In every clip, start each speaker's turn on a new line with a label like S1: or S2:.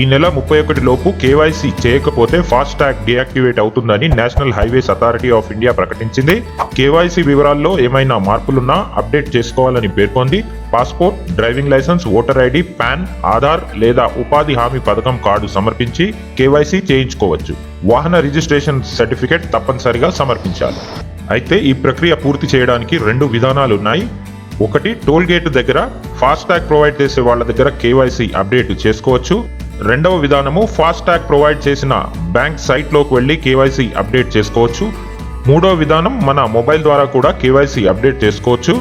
S1: ఈ నెల ముప్పై ఒకటి లోపు కేవైసీ చేయకపోతే ఫాస్ట్ ట్యాగ్ డియాక్టివేట్ అవుతుందని national highways authority of India ప్రకటించింది. కేవైసీ వివరాల్లో ఏమైనా మార్పులున్నా అప్డేట్ చేసుకోవాలని పేర్కొంది. Passport driving licence voter ID PAN Aadhaar లేదా ఉపాధి హామీ పథకం కార్డు సమర్పించి కేవైసీ చేయించుకోవచ్చు. వాహన రిజిస్ట్రేషన్ సర్టిఫికేట్ తప్పనిసరిగా సమర్పించాలి. అయితే ఈ ప్రక్రియ పూర్తి చేయడానికి రెండు విధానాలు ఉన్నాయి. ఒకటి టోల్ గేట్ దగ్గర ఫాస్ట్ ట్యాగ్ ప్రొవైడ్ చేసే వాళ్ళ దగ్గర కేవైసీ అప్డేట్ చేసుకోవచ్చు. రెండవ విధానము ఫాస్టాగ్ ప్రొవైడ్ చేసిన బ్యాంక్ సైట్లోకి వెళ్ళి కేవైసీ అప్డేట్ చేసుకోవచ్చు. మూడవ విధానం మన మొబైల్ ద్వారా కూడా కేవైసీ అప్డేట్ చేసుకోవచ్చు.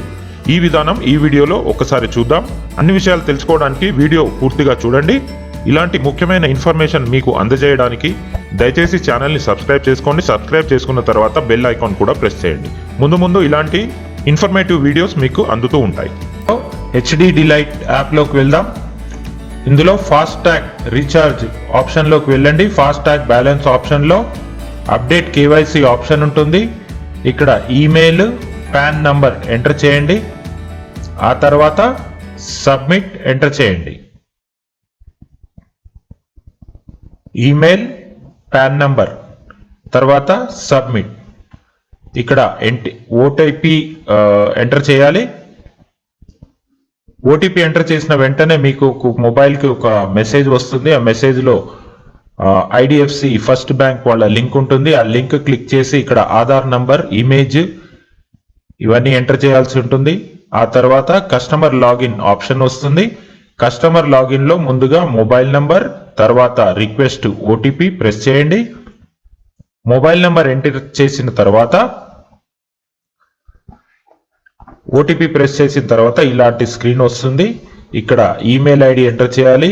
S1: ఈ విధానం ఈ వీడియోలో ఒకసారి చూద్దాం. అన్ని విషయాలు తెలుసుకోవడానికి వీడియో పూర్తిగా చూడండి. ఇలాంటి ముఖ్యమైన ఇన్ఫర్మేషన్ మీకు అందజేయడానికి దయచేసి ఛానల్ని సబ్స్క్రైబ్ చేసుకోండి. సబ్స్క్రైబ్ చేసుకున్న తర్వాత బెల్ ఐకాన్ కూడా ప్రెస్ చేయండి. ముందు ముందు ఇలాంటి ఇన్ఫర్మేటివ్ వీడియోస్ మీకు అందుతూ ఉంటాయి. హెచ్డి డిలైట్ యాప్లోకి వెళ్దాం. ఇందులో ఫాస్ట్ ట్యాగ్ రీఛార్జ్ ఆప్షన్లోకి వెళ్ళండి. ఫాస్ట్ ట్యాగ్ బ్యాలెన్స్ ఆప్షన్లో అప్డేట్ కేవైసీ ఆప్షన్ ఉంటుంది. ఇక్కడ ఈమెయిల్ పాన్ నంబర్ ఎంటర్ చేయండి. ఆ తర్వాత సబ్మిట్ ఎంటర్ చేయండి. ఈమెయిల్ పాన్ నంబర్ తర్వాత సబ్మిట్ ఇక్కడ ఎంటి ఓటీపీ ఎంటర్ చేయాలి. ఓటీపీ ఎంటర్ చేసిన వెంటనే మీకు మొబైల్కి ఒక మెసేజ్ వస్తుంది. ఆ మెసేజ్లో ఐడిఎఫ్సి ఫస్ట్ బ్యాంక్ వాళ్ళ లింక్ ఉంటుంది. ఆ లింక్ క్లిక్ చేసి ఇక్కడ ఆధార్ నంబర్ ఇమేజ్ ఇవన్నీ ఎంటర్ చేయాల్సి ఉంటుంది. ఆ తర్వాత కస్టమర్ లాగిన్ ఆప్షన్ వస్తుంది. కస్టమర్ లాగిన్లో ముందుగా మొబైల్ నంబర్ తర్వాత రిక్వెస్ట్ ఓటీపీ ప్రెస్ చేయండి. మొబైల్ నంబర్ ఎంటర్ చేసిన తర్వాత ఓటీపీ ప్రెస్ చేసిన తర్వాత ఇలాంటి స్క్రీన్ వస్తుంది. ఇక్కడ ఈమెయిల్ ఐడి ఎంటర్ చేయాలి.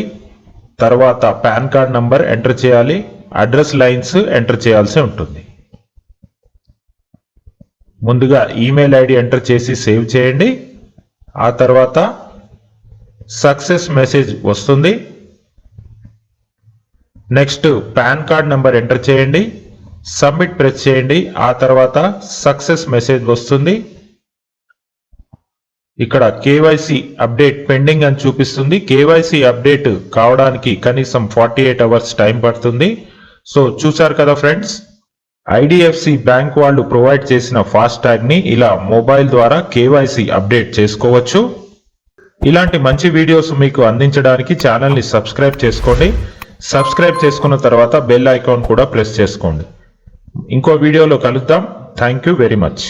S1: తర్వాత పాన్ కార్డ్ నంబర్ ఎంటర్ చేయాలి. అడ్రస్ లైన్స్ ఎంటర్ చేయాల్సి ఉంటుంది. ముందుగా ఈమెయిల్ ఐడి ఎంటర్ చేసి సేవ్ చేయండి. ఆ తర్వాత సక్సెస్ మెసేజ్ వస్తుంది. Next PAN card number enter చేయండి. సబ్మిట్ ప్రెస్ చేయండి. ఆ తర్వాత సక్సెస్ మెసేజ్ వస్తుంది. ఇక్కడ కేవైసీ అప్డేట్ పెండింగ్ అని చూపిస్తుంది. కేవైసీ అప్డేట్ కావడానికి కనీసం ఫార్టీ ఎయిట్ అవర్స్ టైం పడుతుంది. సో చూసారు కదా ఫ్రెండ్స్? ఐడిఎఫ్సి బ్యాంక్ వాళ్ళు ప్రొవైడ్ చేసిన ఫాస్ట్ ట్యాగ్ని ఇలా మొబైల్ ద్వారా కేవైసీ అప్డేట్ చేసుకోవచ్చు. ఇలాంటి మంచి వీడియోస్ మీకు అందించడానికి ఛానల్ని సబ్స్క్రైబ్ చేసుకోండి. సబ్స్క్రైబ్ చేసుకున్న తర్వాత బెల్ ఐకాన్ కూడా ప్రెస్ చేసుకోండి. ఇంకో వీడియోలో కలుద్దాం. Thank you very much.